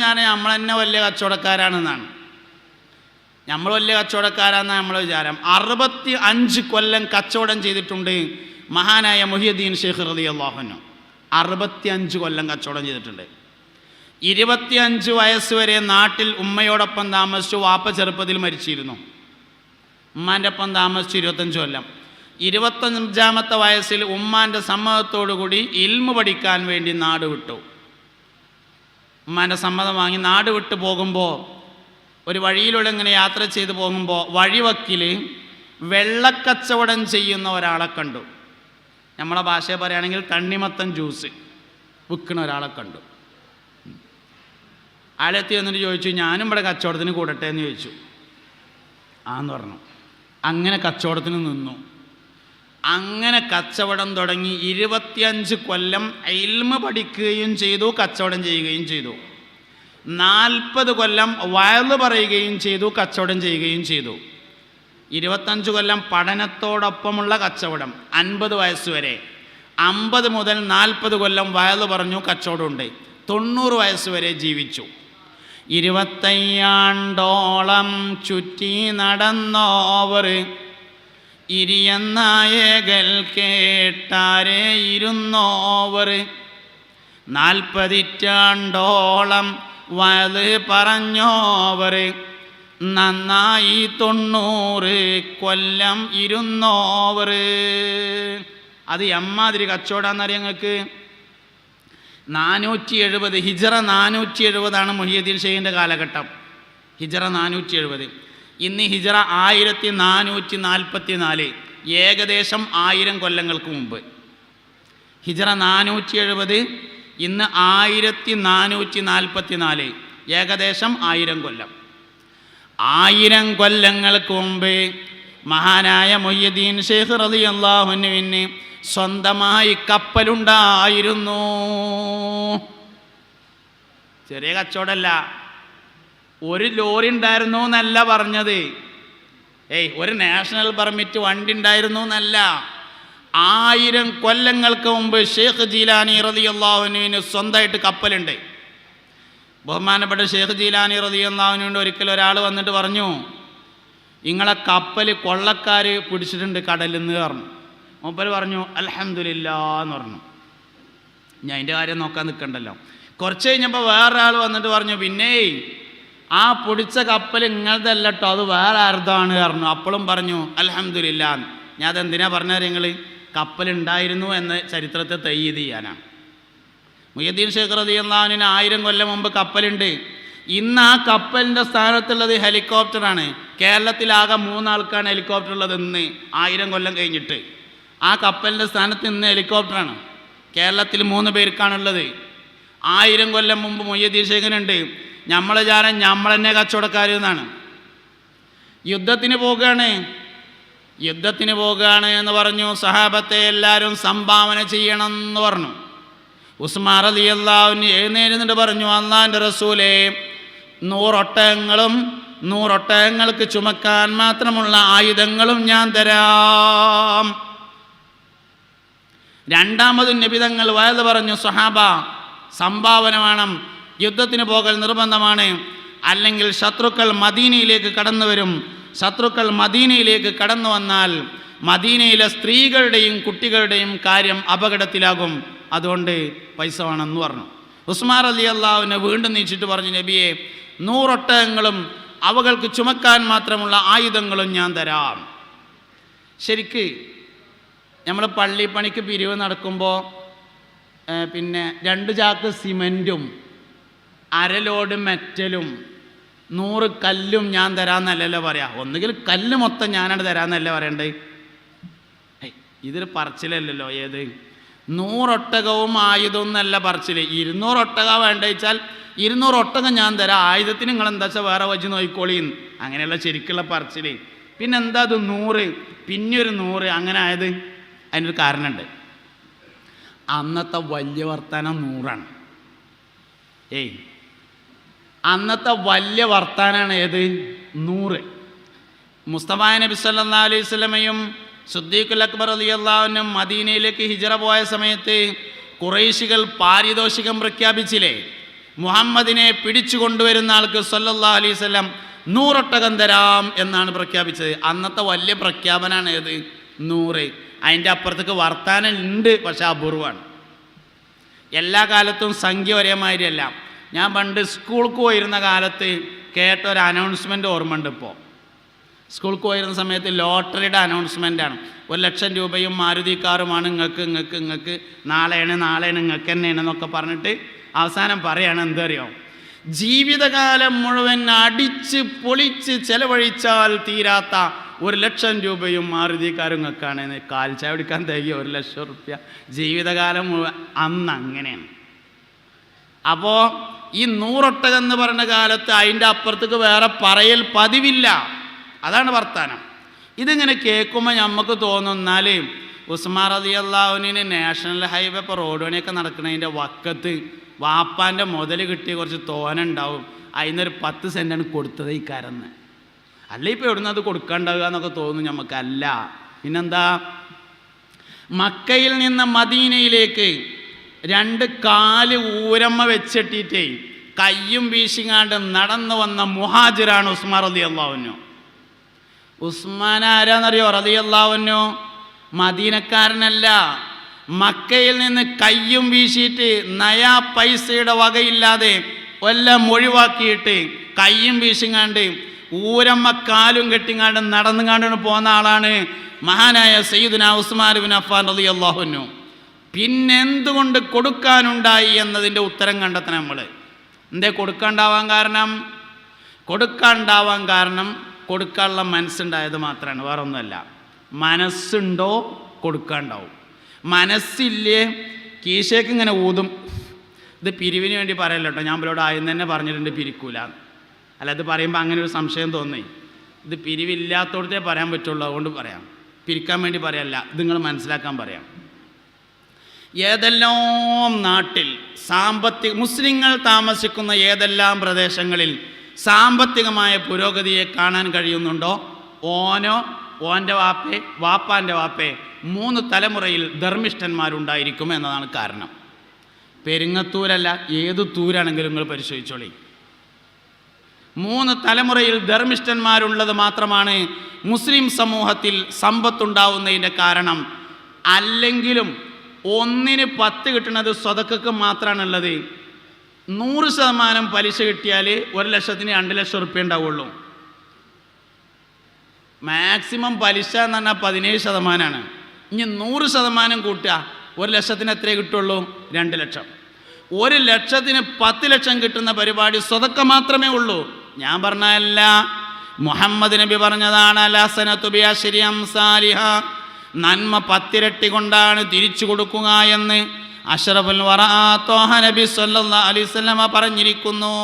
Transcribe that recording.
ഞാൻ നമ്മൾ തന്നെ വലിയ കച്ചവടക്കാരാണെന്നാണ്. നമ്മൾ വലിയ കച്ചവടക്കാരാണെന്നാണ് നമ്മൾ വിചാരം. അറുപത്തി അഞ്ച് കൊല്ലം കച്ചവടം ചെയ്തിട്ടുണ്ട് മഹാനായ മുഹിയുദ്ദീൻ ഷെയ്ഖ് റതി അള്ളാഹുനു അറുപത്തി അഞ്ച് കൊല്ലം കച്ചവടം ചെയ്തിട്ടുണ്ട്. ഇരുപത്തിയഞ്ച് വയസ്സ് വരെ നാട്ടിൽ ഉമ്മയോടൊപ്പം താമസിച്ചു വാപ്പ ചെറുപ്പത്തിൽ മരിച്ചിരുന്നു. ഉമ്മാന്റെ ഒപ്പം താമസിച്ചു ഇരുപത്തഞ്ച് കൊല്ലം. ഇരുപത്തഞ്ചാമത്തെ വയസ്സിൽ ഉമ്മാന്റെ സമ്മതത്തോടു കൂടി ഇൽമു പഠിക്കാൻ വേണ്ടി നാട് വിട്ടു. ഉമ്മാന്റെ സമ്മതം വാങ്ങി നാട് വിട്ട് പോകുമ്പോൾ ഒരു വഴിയിലൂടെ ഇങ്ങനെ യാത്ര ചെയ്ത് പോകുമ്പോൾ വഴിവക്കിൽ വെള്ളക്കച്ചവടം ചെയ്യുന്ന ഒരാളെ കണ്ടു. നമ്മളെ ഭാഷയെ പറയുകയാണെങ്കിൽ തണ്ണിമത്തൻ ജ്യൂസ് വിൽക്കുന്ന ഒരാളെ കണ്ടു. ആളെത്തി വന്നിട്ട് ചോദിച്ചു ഞാനും ഇവിടെ കച്ചവടത്തിന് കൂടട്ടെ എന്ന് ചോദിച്ചു. ആന്ന് പറഞ്ഞു. അങ്ങനെ കച്ചവടത്തിന് നിന്നു. അങ്ങനെ കച്ചവടം തുടങ്ങി ഇരുപത്തിയഞ്ച് കൊല്ലം ഇൽമ പഠിക്കുകയും ചെയ്തു കച്ചവടം ചെയ്യുകയും ചെയ്തു. നാൽപ്പത് കൊല്ലം വയറു പറയുകയും ചെയ്തു കച്ചവടം ചെയ്യുകയും ചെയ്തു. ഇരുപത്തഞ്ച് കൊല്ലം പഠനത്തോടൊപ്പമുള്ള കച്ചവടം അൻപത് വയസ്സ് വരെ. അമ്പത് മുതൽ നാൽപ്പത് കൊല്ലം വയറു പറഞ്ഞു കച്ചവടമുണ്ട്. തൊണ്ണൂറ് വയസ്സ് വരെ ജീവിച്ചു. ഇരുപത്തയ്യാണ്ടോളം ചുറ്റി നടന്നോവർ ഇരിയന്നായകൽ കേട്ടാരെ ഇരുന്നോവർ. നാൽപ്പതിറ്റാണ്ടോളം വയത് പറഞ്ഞോവർ. നന്നായി തൊണ്ണൂറ് കൊല്ലം ഇരുന്നോവർ. അത് എമ്മാതിരി കച്ചവടമെന്നറിയാം ഞങ്ങൾക്ക് നാനൂറ്റി എഴുപത് ഹിജറ നാനൂറ്റി എഴുപതാണ് മൊഹിയദ്ദീൻ ഷെയ്ഖിന്റെ കാലഘട്ടം. ഹിജറ നാനൂറ്റി എഴുപത് ഇന്ന് ഹിജറ ആയിരത്തി നാനൂറ്റി നാൽപ്പത്തി നാല് ഏകദേശം ആയിരം കൊല്ലങ്ങൾക്ക് മുമ്പ്. ഹിജറ നാനൂറ്റി എഴുപത് ഇന്ന് ആയിരത്തി നാനൂറ്റി നാൽപ്പത്തി നാല് ഏകദേശം ആയിരം കൊല്ലം. ആയിരം കൊല്ലങ്ങൾക്ക് മുമ്പ് മഹാനായ മൊയ്യദ്ദീൻ ഷെയ്ഖ് റതി അള്ളാഹുനുവിന് സ്വന്തമായി കപ്പലുണ്ടായിരുന്നു. ചെറിയ കച്ചവടമല്ല. ഒരു ലോറി ഉണ്ടായിരുന്നു എന്നല്ല പറഞ്ഞത്. ഏയ് ഒരു നാഷണൽ പെർമിറ്റ് വണ്ടി ഉണ്ടായിരുന്നു എന്നല്ല. ആയിരം കൊല്ലങ്ങൾക്ക് മുമ്പ് ഷെയ്ഖ് ജീലാനി റതി അള്ളാഹുനുവിന് സ്വന്തമായിട്ട് കപ്പലുണ്ട്. ബഹുമാനപ്പെട്ട ഷെയ്ഖ് ജീലാനി റതി അള്ളാഹുനുവിന്റെ ഒരിക്കൽ ഒരാൾ വന്നിട്ട് പറഞ്ഞു നിങ്ങളെ കപ്പൽ കൊള്ളക്കാർ പിടിച്ചിട്ടുണ്ട് കടലിൽ നിന്ന് പറഞ്ഞു. മൂപ്പർ പറഞ്ഞു അലഹമില്ല എന്ന് പറഞ്ഞു. ഞാൻ അതിന്റെ കാര്യം നോക്കാൻ നിൽക്കണ്ടല്ലോ. കുറച്ച് കഴിഞ്ഞപ്പോൾ വേറൊരാൾ വന്നിട്ട് പറഞ്ഞു പിന്നെ ആ പൊടിച്ച കപ്പൽ ഇങ്ങളതല്ല കേട്ടോ അത് വേറെ അർത്ഥമാണ് പറഞ്ഞു. അപ്പോഴും പറഞ്ഞു അലഹമില്ല ഞാൻ അതെന്തിനാ പറഞ്ഞത് നിങ്ങൾ കപ്പലുണ്ടായിരുന്നു എന്ന് ചരിത്രത്തെ തയ്യത് ചെയ്യാനാണ് മുയ്യദ്ദീൻ ഷേഖ് റതി ആയിരം കൊല്ലം മുമ്പ് കപ്പലുണ്ട്. ഇന്ന് ആ കപ്പലിന്റെ സ്ഥാനത്തുള്ളത് ഹെലികോപ്റ്ററാണ്. കേരളത്തിലാകെ മൂന്നാൾക്കാണ് ഹെലികോപ്റ്റർ ഉള്ളത് ഇന്ന് ആയിരം കൊല്ലം കഴിഞ്ഞിട്ട്. ആ കപ്പലിന്റെ സ്ഥാനത്ത് ഇന്ന് ഹെലികോപ്റ്ററാണ്. കേരളത്തിൽ മൂന്ന് പേർക്കാണുള്ളത്. ആയിരം കൊല്ലം മുമ്പ് മൊയ്യദ്ദീൻ നമ്മളെ ജാരം നമ്മൾ തന്നെ കച്ചവടക്കാർ എന്നാണ്. യുദ്ധത്തിന് പോകുകയാണ് യുദ്ധത്തിന് പോകുകയാണ് എന്ന് പറഞ്ഞു സഹാബത്തെ എല്ലാവരും സംഭാവന ചെയ്യണം എന്ന് പറഞ്ഞു. ഉസ്മാർ അലി അള്ളാഹുവിന് എഴുന്നേരുന്നിട്ട് പറഞ്ഞു അള്ളാന്റെ റസൂലേ നൂറൊട്ടകങ്ങളും നൂറൊട്ടകങ്ങൾക്ക് ചുമക്കാൻ മാത്രമുള്ള ആയുധങ്ങളും ഞാൻ തരാം. രണ്ടാമതും നബിതങ്ങൾ വയത് പറഞ്ഞു സഹാബ സംഭാവന വേണം. യുദ്ധത്തിന് പോകൽ നിർബന്ധമാണ്. അല്ലെങ്കിൽ ശത്രുക്കൾ മദീനയിലേക്ക് കടന്നു വരും. ശത്രുക്കൾ മദീനയിലേക്ക് കടന്നു വന്നാൽ മദീനയിലെ സ്ത്രീകളുടെയും കുട്ടികളുടെയും കാര്യം അപകടത്തിലാകും. അതുകൊണ്ട് പൈസ വേണമെന്ന് പറഞ്ഞു. ഉസ്മാർ അലി അള്ളാഹുവിനെ വീണ്ടും നീച്ചിട്ട് പറഞ്ഞു നബിയെ നൂറൊട്ടകങ്ങളും അവകൾക്ക് ചുമക്കാൻ മാത്രമുള്ള ആയുധങ്ങളും ഞാൻ തരാം. ശരിക്ക് നമ്മൾ പള്ളിപ്പണിക്ക് പിരിവ് നടക്കുമ്പോൾ പിന്നെ രണ്ട് ചാക്ക് സിമന്റും അരലോട് മെറ്റലും നൂറ് കല്ലും ഞാൻ തരാമെന്നല്ലല്ലോ പറയാം. ഒന്നുകിൽ കല്ല് മൊത്തം ഞാനാണ് തരാമെന്നല്ലേ പറയണ്ടേ? ഇതൊരു പറച്ചിലല്ലല്ലോ ഏത്? നൂറൊട്ടകവും ആയുധവും എന്നല്ല പറച്ചിൽ ഇരുന്നൂറൊട്ടക വേണ്ട വെച്ചാൽ ഇരുന്നൂറൊട്ടകം ഞാൻ തരാം. ആയുധത്തിന് നിങ്ങൾ എന്താ വെച്ചാൽ വേറെ വച്ച് നോക്കിക്കോളിന്ന് അങ്ങനെയുള്ള ശരിക്കുള്ള പറച്ചിൽ പിന്നെ എന്താ അത് നൂറ്? പിന്നെ ഒരു നൂറ്. അങ്ങനെ ആയത്? അതിനൊരു കാരണമുണ്ട് അന്നത്തെ വലിയ വർത്താനം നൂറാണ്. ഏയ് അന്നത്തെ വലിയ വർത്താനാണ് ഏത്? നൂറ്. മുസ്തഫ നബി സല്ലാ അലൈഹി സ്വലമയും സുദ്ദീഖുൽ അക്ബർ അലി അള്ളാഹുനും മദീനയിലേക്ക് ഹിജറ പോയ സമയത്ത് കുറേശികൾ പാരിതോഷികം പ്രഖ്യാപിച്ചില്ലേ? മുഹമ്മദിനെ പിടിച്ചു കൊണ്ടുവരുന്ന ആൾക്ക് സല്ലല്ലാ അലൈഹി സ്വലം നൂറൊട്ടകം തരാം എന്നാണ് പ്രഖ്യാപിച്ചത്. അന്നത്തെ വലിയ പ്രഖ്യാപനമാണ് ഏത്? നൂറ്. അതിന്റെ അപ്പുറത്തേക്ക് വർത്താനം ഉണ്ട് പക്ഷെ അപൂർവമാണ്. എല്ലാ കാലത്തും സംഖ്യ ഒരേ മാതിരിയല്ല ഞാൻ പണ്ട് സ്കൂൾക്ക് പോയിരുന്ന കാലത്ത് കേട്ട ഒരു അനൗൺസ്മെന്റ് ഓർമ്മയുണ്ട് ഇപ്പോൾ സ്കൂൾക്ക് പോയിരുന്ന സമയത്ത് ലോട്ടറിയുടെ അനൗൺസ്മെന്റാണ് ഒരു ലക്ഷം രൂപയും മാരുതി കാറുമാണ് നിങ്ങൾക്ക് നിങ്ങൾക്ക് നിങ്ങൾക്ക് നാളെയാണ് നാളെയാണ് നിങ്ങൾക്ക് തന്നെയാണ് എന്നൊക്കെ പറഞ്ഞിട്ട് അവസാനം പറയാണ് എന്തറിയോ? ജീവിതകാലം മുഴുവൻ അടിച്ച് പൊളിച്ച് ചെലവഴിച്ചാൽ തീരാത്ത ഒരു ലക്ഷം രൂപയും കാറും നിങ്ങൾക്കാണ് കാൽച്ച പിടിക്കാൻ തയ്യ ഒരു ലക്ഷം റുപ്യ. ജീവിതകാലം മുഴുവൻ അന്ന് അങ്ങനെയാണ്. അപ്പോൾ ഈ നൂറൊട്ടകം എന്ന് പറഞ്ഞ കാലത്ത് അതിന്റെ അപ്പുറത്തേക്ക് വേറെ പറയൽ പതിവില്ല. അതാണ് വർത്താനം. ഇതിങ്ങനെ കേൾക്കുമ്പോൾ നമുക്ക് തോന്നുന്നാലേ ഉസ്മാൻ റതി അള്ളാഹുവിന് നാഷണൽ ഹൈവേ ഇപ്പോൾ റോഡ് പണിയൊക്കെ നടക്കുന്നതിന്റെ വക്കത്ത് വാപ്പാന്റെ മുതൽ കിട്ടിയ കുറച്ച് തോന ഉണ്ടാവും. അതിനൊരു പത്ത് സെന്റാണ് കൊടുത്തത് ഈ കരന്ന്. അല്ല ഇപ്പോൾ എവിടുന്ന് അത് കൊടുക്കണ്ടാവുക എന്നൊക്കെ തോന്നും നമുക്കല്ല പിന്നെന്താ? മക്കയിൽ നിന്ന് മദീനയിലേക്ക് രണ്ട് കാൽ ഊരമ്മ വെച്ചിട്ടിട്ടേ കയ്യും വീശിങ്ങാണ്ട് നടന്നു വന്ന മുഹാജിറാണ് ഉസ്മാൻ റതി അള്ളാവുന്നു ഉസ്മാൻ ആരാന്നറിയോ റതി അള്ളാവുന്നു മദീനക്കാരനല്ല. മക്കയിൽ നിന്ന് കയ്യും വീശിയിട്ട് നയാ പൈസയുടെ വകയില്ലാതെ എല്ലാം ഒഴിവാക്കിയിട്ട് കയ്യും വീശിങ്ങാണ്ട് ഊരമ്മ കാലും കെട്ടിങ്ങാണ്ട് നടന്നുകാണ്ടാണ് പോകുന്ന ആളാണ് മഹാനായ സയ്യിദ്ന ഉസ്മാൻ ബിൻ അഫാൻ റതി അള്ളാഹുനു പിന്നെന്തുകൊണ്ട് കൊടുക്കാനുണ്ടായി എന്നതിന്റെ ഉത്തരം കണ്ടെത്തണം നമ്മൾ. എന്തേ കൊടുക്കാണ്ടാവാൻ കാരണം? കൊടുക്കാണ്ടാവാൻ കാരണം കൊടുക്കാനുള്ള മനസ്സുണ്ടായത് മാത്രമാണ് വേറെ ഒന്നുമല്ല മനസ്സുണ്ടോ കൊടുക്കാണ്ടാവും. മനസ്സില്ലേ കീശയ്ക്ക് ഇങ്ങനെ ഊതും. ഇത് പിരിവിന് വേണ്ടി പറയല്ലോ കേട്ടോ. ഞാൻ ഇവരോട് ആദ്യം തന്നെ പറഞ്ഞിട്ടുണ്ട് പിരിക്കൂല. അല്ല ഇത് പറയുമ്പോൾ അങ്ങനെ ഒരു സംശയം തോന്നി. ഇത് പിരിവില്ലാത്തോടത്തേ പറയാൻ പറ്റുള്ളൂ അതുകൊണ്ട് പറയാം. പിരിക്കാൻ വേണ്ടി പറയല്ല ഇത് നിങ്ങൾ മനസ്സിലാക്കാൻ പറയാം. ഏതെല്ലാം നാട്ടിൽ സാമ്പത്തിക മുസ്ലിങ്ങൾ താമസിക്കുന്ന ഏതെല്ലാം പ്രദേശങ്ങളിൽ സാമ്പത്തികമായ പുരോഗതിയെ കാണാൻ കഴിയുന്നുണ്ടോ? ഓനോ ഓന്റെ വാപ്പേ വാപ്പാന്റെ വാപ്പേ മൂന്ന് തലമുറയിൽ ധർമ്മിഷ്ഠന്മാരുണ്ടായിരിക്കും എന്നതാണ് കാരണം. പെരിങ്ങത്തൂരല്ല ഏത് തൂരാണെങ്കിലും നിങ്ങൾ പരിശോധിച്ചോളി. മൂന്ന് തലമുറയിൽ ധർമ്മിഷ്ഠന്മാരുള്ളത് മാത്രമാണ് മുസ്ലിം സമൂഹത്തിൽ സമ്പത്തുണ്ടാവുന്നതിന്റെ കാരണം. അല്ലെങ്കിലും ഒന്നിന് പത്ത് കിട്ടുന്നത് സ്വതക്കക്ക് മാത്രമാണുള്ളത്. നൂറ് ശതമാനം പലിശ കിട്ടിയാൽ ഒരു ലക്ഷത്തിന് രണ്ട് ലക്ഷം റുപ്യ ഉണ്ടാവുള്ളൂ. മാക്സിമം പലിശ എന്ന് പറഞ്ഞാൽ പതിനേഴ് ശതമാനമാണ് ഇനി നൂറ് ശതമാനം കൂട്ടുക ഒരു ലക്ഷത്തിന് എത്രയേ കിട്ടുള്ളൂ? രണ്ട് ലക്ഷം. ഒരു ലക്ഷത്തിന് പത്ത് ലക്ഷം കിട്ടുന്ന പരിപാടി സ്വതക്ക മാത്രമേ ഉള്ളൂ. ഞാൻ പറഞ്ഞല്ല മുഹമ്മദ് നബി പറഞ്ഞതാണ് അലാസനത്തുബിയാശരിയം സാലിഹ. നന്മ പത്തിരട്ടി കൊണ്ടാണ് തിരിച്ചു കൊടുക്കുക എന്ന് അഷറഫുൽ വറ തോഹ നബി സല്ലാ അലൈഹി വസല്ലമ പറഞ്ഞിരിക്കുന്നു.